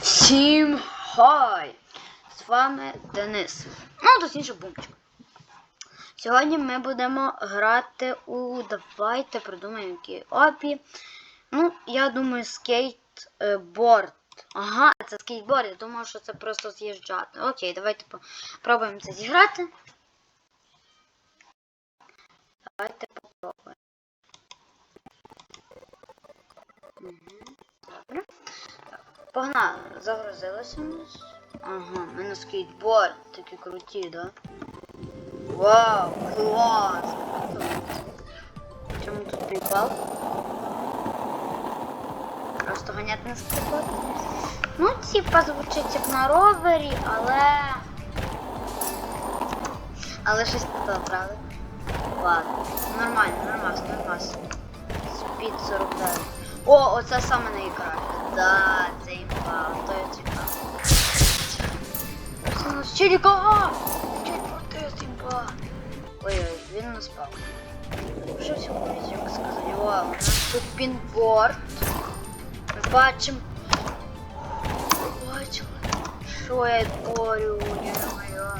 Всім хай! З вами Денис. Ну, точніше, Бумчик. Сьогодні ми будемо грати у Давайте придумаємо які опі. Ну, я думаю, скейтборд. Ага, це скейтборд. Я думав, що це просто з'їжджати. Окей, давайте попробуємо це зіграти. Давайте попробуємо. Угу. Добре. Погнали. Загрузилося нас. Ага, ми на скейтборд. Такі круті, да? Вау, клас! Чому тут прикол? Просто ганяти на скейтборд. Ну, типа звучить як на ровері, але. Але щось то, правда? Ладно. Нормально, нормально, нормально. Спід 49. О, оце саме найкраще. Да, це імба, то я цікаво. Челіка! А! Скейтбордист імба. Ой-ой, він не спав. Вже всього як сказати. Вау, у нас тут пінборд. Ми бачимо. Бачили? Що я творю, не-моє.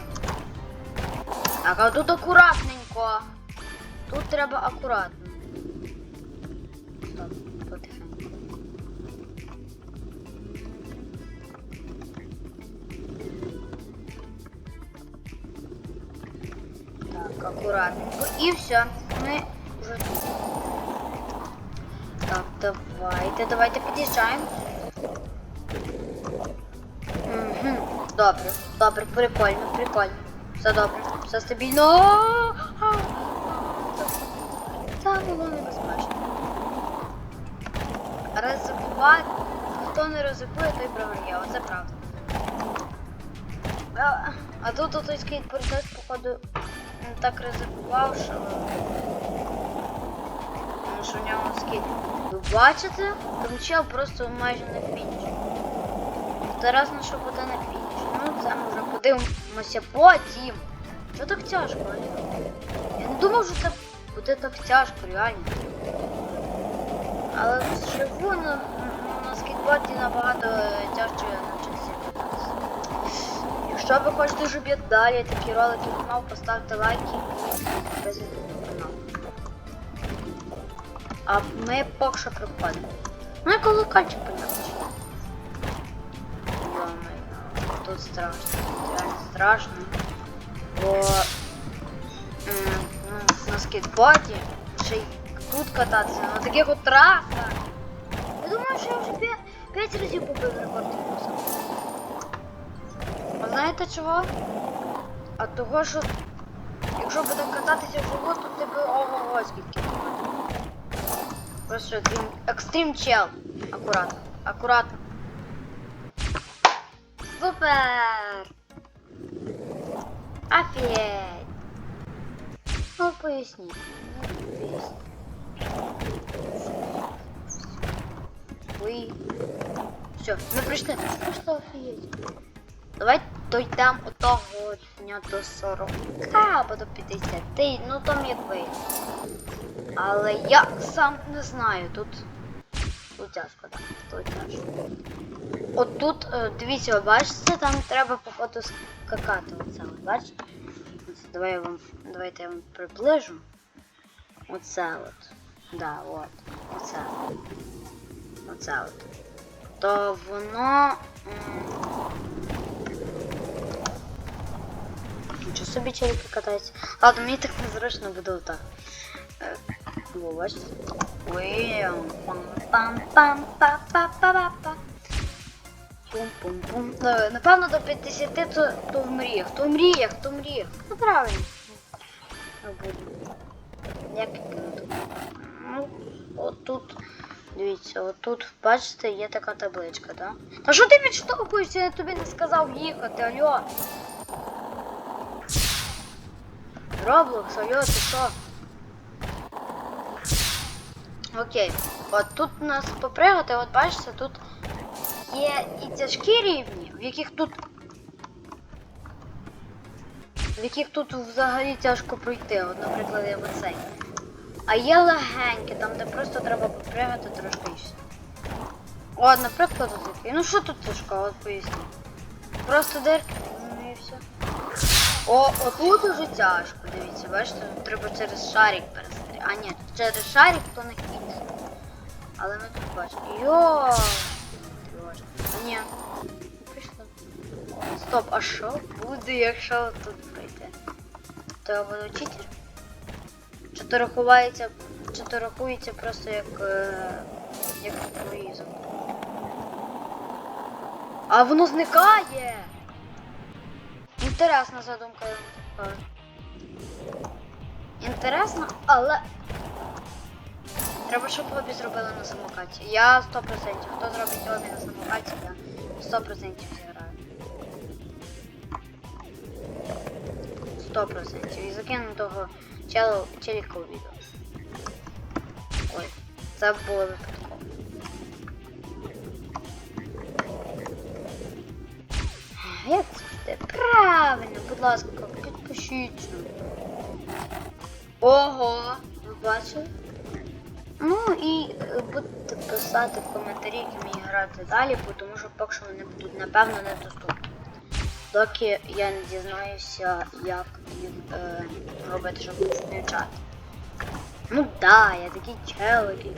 Так, а тут акуратненько. Тут треба акуратно. Так, акуратненько. І все. Ми вже тут. Так, давайте, давайте під'їжджаємо. Угу. Добре, добре, прикольно, прикольно. Все добре, все стабільно. Це було небезпечно. Ризикувати. Хто не ризикує, той програє. Оце правда. А, а тут той скейтбордист, походу, не так ризикував, що. Тому що в нього скейт. Ви бачите? Там чел просто майже на фініш. Тарас на що буде на фініш. Ну, це ми вже подивимося потім. Що так тяжко, Аліна? Я не думав, що це буде так тяжко, реально. Але живу на, скейтборді набагато тяжче навчитися. Якщо ви хочете, щоб я далі такі ролики знімав, поставте лайки і канал. А ми поки що приходимо. Ну і колокольчик понятно. Тут страшно, реально страшно. Бо ну, на скейтборді ще й тут кататися, на таких от трасах. Я думаю, що я вже 5, разів побив рекорд Тімуса. А знаєте чого? А того, що якщо буде кататися вживу, то тебе ого-го скільки. Просто екстрім, екстрім чел. Акуратно. Акуратно. Супер! Офігеть! Ну, поясніть. Ну, поясніть. Все, ми прийшли. Просто офігеть. Давай дойдемо отого дня до 40 або до 50. Ну там як вийде. Але я сам не знаю. Тут. Тут тяжко, так. Тут тяжко. От тут, е, дивіться, ви бачите, там треба походу скакати оце. от, Бачите? Давай я вам. Давайте я вам приближу. Оце от. Да, от. Оце. Оце от. То воно. Нічого собі челіки катаються. Ладно, мені так незручно буде отак. Во, бачите? Пум-пум-пум. Напевно, до 50 то, то в мріях. То в мріях, то в мріях. Ну правильно. Ну, буде. Як кинути? Ну, отут. Дивіться, отут, бачите, є така табличка, да? Та що ти відштовхуєшся? Я тобі не сказав їхати, алло. Роблокс, алло, ти що? Окей, от тут у нас попригати, от бачите, тут є і тяжкі рівні, в яких тут. В яких тут взагалі тяжко пройти, от, наприклад, я оцей. А є легенькі, там де просто треба попригати трошки і все. О, наприклад, такий. Ну що тут тяжко, от поясню. Просто дирки, ну і все. О, отут уже тяжко, дивіться, бачите, треба через шарик перестріляти. А ні, через шарик то не кінь. Але ми тут бачимо. Йо! Тривожно. Ні. Пішло. Стоп, а що буде, якщо тут пройти? То я буду читер? Чи то рахувається, чи то рахується просто як, е, як круїзом? А воно зникає! Інтересна задумка. я. Інтересно, але. Треба, щоб обі зробили на самокаті. Я 100%. Хто зробить обі на самокаті, я 100% зіграю. 100%. І закину того челу, челіка у відео. Ой, це було випадково. Як це? Правильно, будь ласка, підпишіться. Ого, ви бачили? Ну і е, будете писати в коментарі, які мені грати далі, тому що поки що вони будуть напевно недоступні. Доки я не дізнаюся, як їх е, робити, щоб включати. Ну да, я такий чел, який.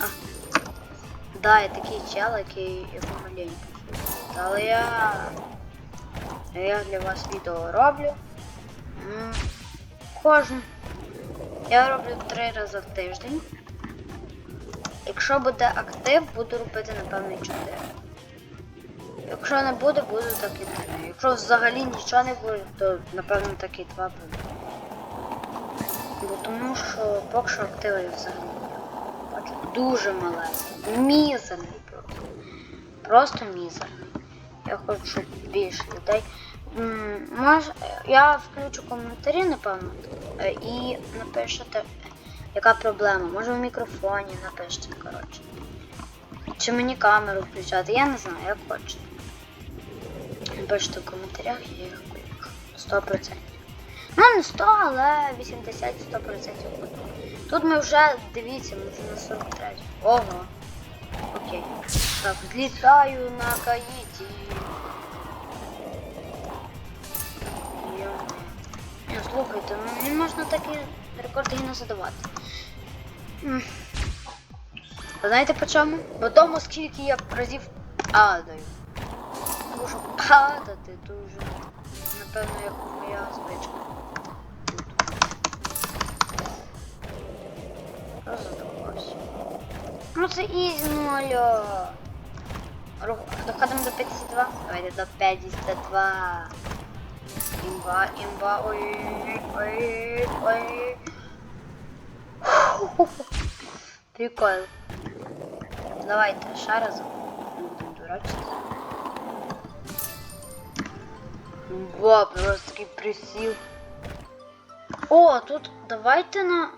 А. Да, я такий чел, який помаленьку. Але я. Я для вас відео роблю. Кожен. Я роблю три рази в тиждень. Якщо буде актив, буду робити, напевно, 4. Якщо не буде, буду так і 3. Якщо взагалі нічого не буде, то напевно так і 2 буде. Бо тому що поки що активів взагалі. Бачу, дуже малесенький. Мізерний просто. Просто мізерний. Я хочу більше людей. М, Мож, я включу коментарі, напевно, е, і напишете, яка проблема. Може в мікрофоні напишете, коротше. Чи мені камеру включати, я не знаю, як хочете. Напишите в коментарях, я їх клик. 100%. Ну не 100, але 80-100% Тут ми вже, дивіться, ми вже на 43. Ого. Окей. Так, злітаю на каїті. Йо. Слухайте, ну не можна такі рекорди не задавати. Знаєте по чому? По тому, скільки я разів падаю. Що падати дуже, напевно, як моя звичка. Розадавався. Ну це ізі, ну алло. Доходимо до 52? Давайте до 52. Имба, имба, ой, ой, ой. Прикол. Давайте ще раз. Не Ба, просто такий присів. О, тут давайте на.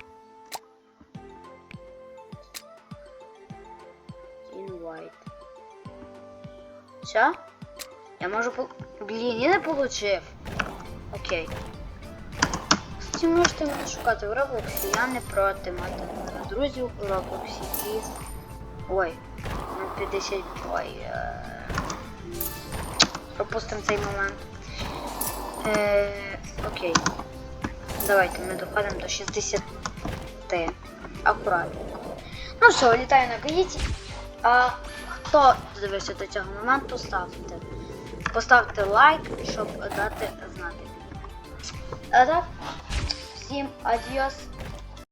Invite. Все? Я можу по... Блін, я не получив. Окей. Кстати, можете мене шукати в Роблоксі, я не проти мати друзів у Роблоксі і... Ой, 50... Ой, е... пропустимо цей момент. Е... Окей. Давайте ми доходимо до 60. Акуратно. Ну все, літаю на каїті. А хто дивився до цього моменту, ставте. Поставте лайк, щоб дати знати. А так, всім адіос.